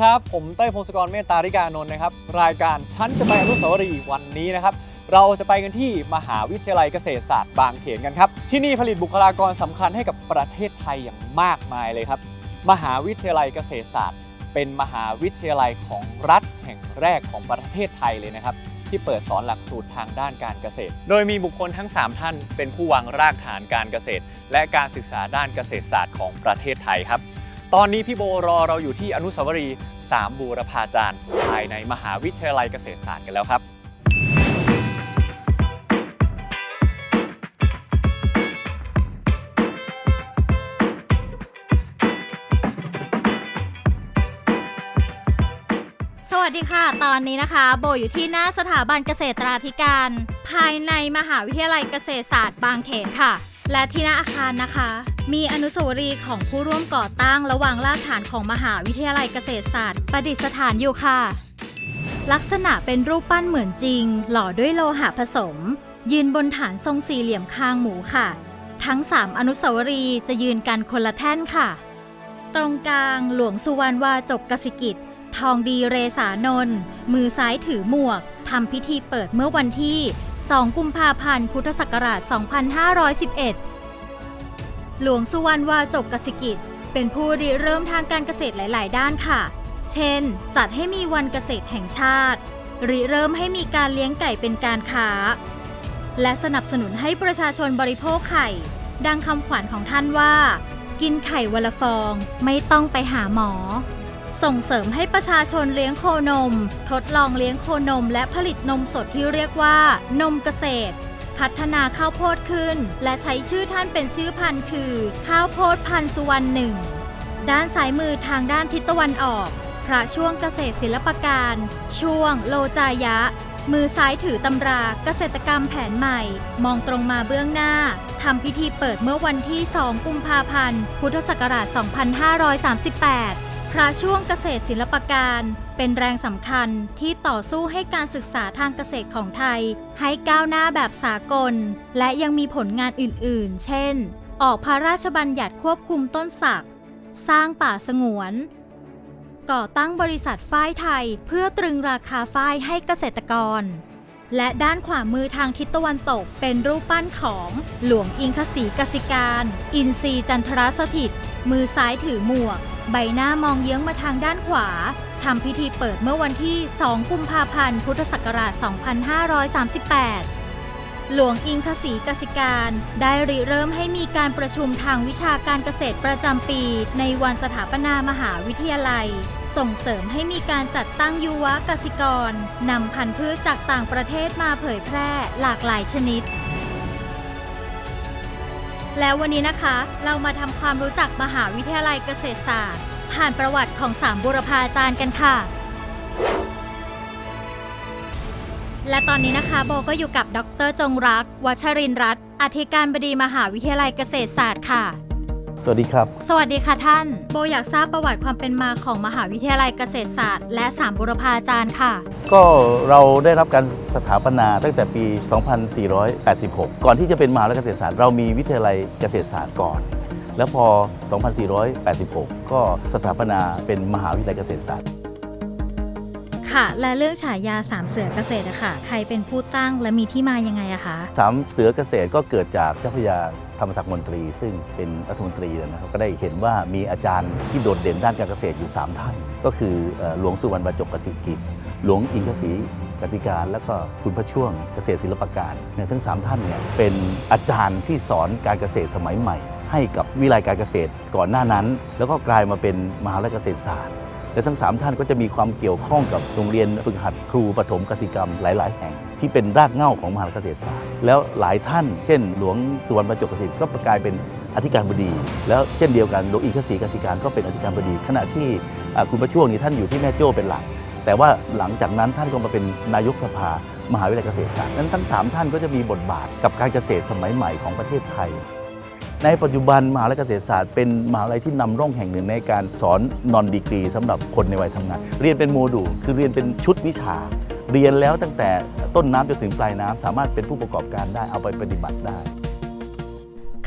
ครับ ผมเต้ยพงศกรเมตตาริกานนท์นะครับ รายการชั้นจะไปอนุสาวรีย์วันนี้นะครับ เราจะไปกันที่มหาวิทยาลัยเกษตรศาสตร์บางเขนกันครับ ที่นี่ผลิตบุคลากรสำคัญให้กับประเทศไทยอย่างมากมายเลยครับ มหาวิทยาลัยเกษตรศาสตร์ เป็นมหาวิทยาลัยของรัฐแห่งแรกของประเทศไทยเลยนะครับที่เปิดสอนหลักสูตรทางด้านการเกษตร โดยมีบุคคลทั้ง 3 ท่าน เป็นผู้วางรากฐานการเกษตร และการศึกษาด้านเกษตรศาสตร์ของประเทศไทยครับ ตอนนี้พี่โบรอเราอยู่ที่อนุสาวรีย์สามบูรพาจารย์ ภายในมหาวิทยาลัยเกษตรศาสตร์กันแล้วครับสวัสดีค่ะ ตอนนี้นะคะ โบอยู่ที่หน้าสถาบันเกษตราธิการ ภายในมหาวิทยาลัยเกษตรศาสตร์บางเขนค่ะ และที่หน้าอาคารนะคะ มีอนุสาวรีย์ของผู้ร่วมก่อตั้งระหว่างรากฐานของมหาวิทยาลัยเกษตรศาสตร์ประดิษฐานอยู่ค่ะ ลักษณะเป็นรูปปั้นเหมือนจริง หล่อด้วยโลหะผสม ยืนบนฐานทรงสี่เหลี่ยมคางหมูค่ะ ทั้ง 3 อนุสาวรีย์จะยืนกันคนละแท่นค่ะ ตรงกลางหลวงสุวรรณวาจกกสิกิจทองดีเรสานนท์มือซ้ายถือหมวกทำพิธีเปิดเมื่อวันที่ 2 กุมภาพันธ์ พุทธศักราช 2511 หลวงสุวรรณวาจกกสิกิจ เป็นผู้ริเริ่มทางการเกษตรหลาย ๆ ด้านค่ะ เช่น จัดให้มีวันเกษตรแห่งชาติ ริเริ่มให้มีการเลี้ยงไก่เป็นการค้า และสนับสนุนให้ประชาชนบริโภคไข่ ดังคำขวัญของท่านว่า กินไข่วันละฟองไม่ต้องไปหาหมอ ส่งเสริมให้ประชาชนเลี้ยงโคนม ทดลองเลี้ยงโคนมและผลิตนมสดที่เรียกว่านมเกษตร พัฒนาข้าวโพดขึ้น และใช้ชื่อท่านเป็นชื่อพันธุ์คือ ข้าวโพดพันธุ์สุวรรณหนึ่งด้านซ้ายมือทางด้านทิศตะวันออก พระช่วงเกษตรศิลปการ ช่วง โลจายะ มือซ้ายถือตำราเกษตรกรรมแผนใหม่ มองตรงมาเบื้องหน้าทำพิธีเปิดเมื่อวันที่ 2 กุมภาพันธ์ พุทธศักราช 2538 พระช่วงเกษตรศิลปการเป็นแรงสำคัญที่ต่อสู้ให้การศึกษาทางเกษตรของไทย ให้ก้าวหน้าแบบสากล และยังมีผลงานอื่นๆ เช่น ออกพระราชบัญญัติควบคุมต้นสัก สร้างป่าสงวน ก่อตั้งบริษัทฝ้ายไทยเพื่อตรึงราคาฝ้ายให้เกษตรกร และด้านขวามือทางทิศตะวันตกเป็นรูปปั้นของหลวงอิงคศรีกสิการ อินทรีจันทรสถิต มือซ้ายถือหมวก ใบหน้ามองเยื้องมาทางด้านขวาทำพิธีเปิดเมื่อวันที่ 2 กุมภาพันธ์ พุทธศักราช 2538 หลวงอิงคศรีกสิการ ได้ริเริ่มให้มีการประชุมทางวิชาการเกษตรประจำปี ในวันสถาปนามหาวิทยาลัย ส่งเสริมให้มีการจัดตั้งยุวกสิกรนำพันธุ์พืชจากต่างประเทศมาเผยแพร่หลากหลายชนิด แล้ววันนี้นะคะ เรามาทำความรู้จักมหาวิทยาลัยเกษตรศาสตร์ ผ่านประวัติของสามบุรพาจารย์กันค่ะ และตอนนี้นะคะโบก็อยู่กับดรจงรัก วัชรินรัตน์อธิการบดีมหาวิทยาลัยเกษตรศาสตร์ค่ะ สวัสดีครับ สวัสดีค่ะท่าน โบอยากทราบประวัติความเป็นมาของมหาวิทยาลัยเกษตรศาสตร์ และสามบุรพาจารย์ค่ะ ก็เราได้รับการสถาปนาตั้งแต่ปี 2486 ก่อนที่จะเป็นมหาวิทยาลัยเกษตรศาสตร์เรามีวิทยาลัยเกษตรศาสตร์ก่อน แล้วพอ 2486 ก็สถาปนาเป็นมหาวิทยาลัยเกษตรศาสตร์ ค่ะ และเรื่องฉายาสามเสือเกษตรอะค่ะ ใครเป็นผู้ตั้งและมีที่มายังไงอะคะสามเสือเกษตรก็เกิดจากเจ้าพระยาธรรมศักดิ์มนตรี ซึ่งเป็นรัฐมนตรีนะครับก็ได้เห็นว่ามีอาจารย์ที่โดดเด่นด้านการเกษตรอยู่ 3 ท่าน ก็คือหลวงสุวรรณบรรจบกสิกิจ หลวงอิงคศรีกสิการ แล้วก็คุณพระช่วงเกษตรศิลปการเนี่ยทั้ง 3 ท่านเนี่ยเป็นอาจารย์ที่สอนการเกษตรสมัยใหม่ ให้กับวิไลการเกษตรก่อนหน้านั้น แล้วก็กลายมาเป็นมหาวิทยาลัยเกษตรศาสตร์ และทั้ง 3 ท่านก็จะมีความเกี่ยวข้องกับโรงเรียนฝึกหัดครูปฐมกสิกรรมหลาย ๆ แห่ง ที่เป็นรากเหง้าของมหาวิทยาลัยเกษตรศาสตร์แล้วหลายท่าน เช่น หลวงสุวรรณบรรจบกสิทธิ์ก็กลายเป็นอธิการบดี แล้วเช่นเดียวกันหลวงอีกศรีกสิการก็เป็นอธิการบดี ขณะที่คุณประช่วงนี้ท่านอยู่ที่แม่โจ้เป็นหลัก แต่ว่าหลังจากนั้นท่านก็มาเป็นนายกสภามหาวิทยาลัยเกษตรศาสตร์นั้นทั้งสามท่านก็จะมีบทบาทกับการเกษตรสมัยใหม่ของประเทศไทย ในปัจจุบันมหาวิทยาลัยเกษตรศาสตร์เป็นมหาวิทยาลัยที่นำร่องแห่งหนึ่งในการสอนนอนดีกรีสำหรับคนในวัยทำงาน เรียนเป็นโมดูลคือเรียนเป็นชุดวิชา เรียนแล้วตั้งแต่ต้นน้ำจนถึงปลายน้ำสามารถเป็นผู้ประกอบการได้เอาไปปฏิบัติได้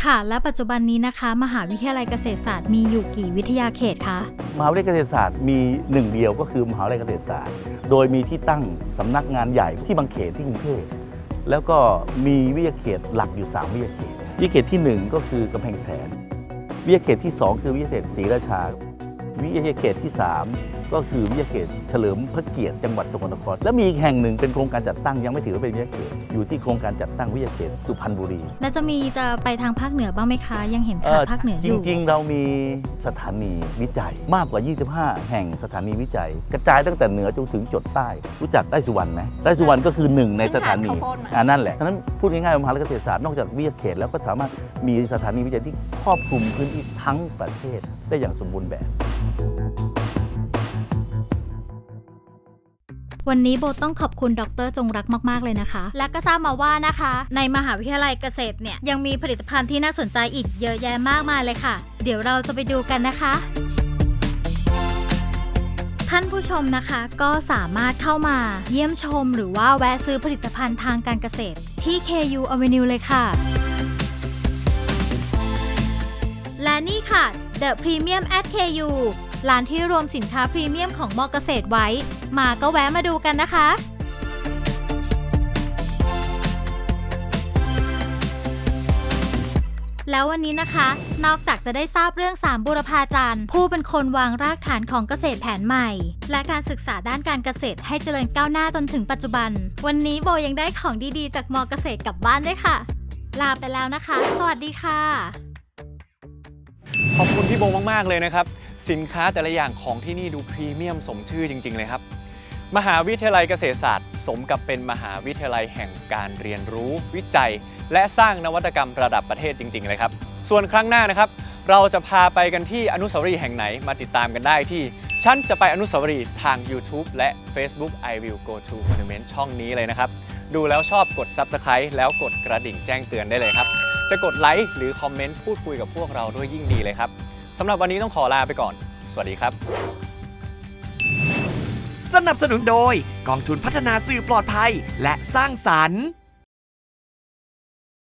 ค่ะและปัจจุบันนี้นะคะ มหาวิทยาลัยเกษตรศาสตร์มีอยู่กี่วิทยาเขตคะมหาวิทยาลัยเกษตรศาสตร์มีหนึ่งเดียวก็คือมหาวิทยาลัยเกษตรศาสตร์ โดยมีที่ตั้งสำนักงานใหญ่ที่บางเขตที่กรุงเทพแล้วก็มีวิทยาเขตหลักอยู่ 3 วิทยาเขต วิทยาเขตที่ 1 ก็คือกำแพงแสน วิทยาเขตที่ 2 คือวิทยาเขตศรีราชา วิทยาเขตที่ 3 ก็คือวิทยาเขตเฉลิมพระเกียรติจังหวัดสกลนครและมีอีกแห่งหนึ่งเป็นโครงการจัดตั้งยังไม่ถือว่าเป็นวิทยาเขตอยู่ที่โครงการจัดตั้งวิทยาเขตสุพรรณบุรี และจะมีจะไปทางภาคเหนือบ้างไหมคะ ยังเห็นเอ่ขาดอภาคเหนืออจยู่ริง ๆ เรามีสถานีวิจัยมากกว่า 25 แห่งสถานีวิจัย กระจายตั้งแต่เหนือจนถึงจดใต้ รู้จักได้สุวรรณไหมได้สุวรรณก็คือหนึ่งในสถานีข้าวโพดมาอ่านั่นแหละฉะนั้นพูดง่ายๆว่ามหาวิทยาลัยเกษตรศาสตร์นอกจากวิทยาเขตแล้วก็สามารถมีสถานีวิจัยที่ครอบคลุมพื้นที่ทั้งประเทศได้อย่างสมบูรณ์แบบ วันนี้โบต้องขอบคุณดรจงรักมาก ๆ เลยนะคะ และก็ทราบมาว่านะคะ ในมหาวิทยาลัยเกษตรเนี่ย ยังมีผลิตภัณฑ์ที่น่าสนใจอีกเยอะแยะมากมายเลยค่ะ เดี๋ยวเราจะไปดูกันนะคะท่านผู้ชมนะคะก็สามารถเข้ามาเยี่ยมชมหรือว่าแวะซื้อผลิตภัณฑ์ทางการเกษตร ที่ KU Avenue เลยค่ะ และนี่ค่ะ The Premium at KU ร้านที่รวมสินค้าพรีเมียมของมอเกษตรไว้ มาก็แวะมาดูกันนะคะแล้ววันนี้นะคะ นอกจากจะได้ทราบเรื่องสามบุรพาจารย์ ผู้เป็นคนวางรากฐานของเกษตรแผนใหม่ และการศึกษาด้านการเกษตรให้เจริญก้าวหน้าจนถึงปัจจุบัน วันนี้โบยังได้ของดีๆ จากมอเกษตรกลับบ้านด้วยค่ะ ลาไปแล้วนะคะ สวัสดีค่ะ ขอบคุณพี่โบมากๆเลยนะครับ สินค้าแต่ละอย่างของที่นี่ดูพรีเมียมสมชื่อจริง ๆ เลยครับ มหาวิทยาลัยเกษตรศาสตร์ สมกับเป็นมหาวิทยาลัยแห่งการเรียนรู้ วิจัย และสร้างนวัตกรรมระดับประเทศจริง ๆ เลยครับ ส่วนครั้งหน้านะครับ เราจะพาไปกันที่อนุสาวรีย์แห่งไหนมาติดตามกันได้ที่ฉันจะไปอนุสาวรีย์ทาง YouTube และ Facebook I will go to monument ช่องนี้เลยนะครับ ดูแล้วชอบกด Subscribe แล้วกดกระดิ่งแจ้งเตือนได้เลยครับ จะกดไลค์หรือคอมเมนต์พูดคุยกับพวกเราด้วยยิ่งดีเลยครับ สำหรับวันนี้ต้องขอลาไปก่อน สวัสดีครับ สนับสนุนโดยกองทุนพัฒนาสื่อปลอดภัยและสร้างสรรค์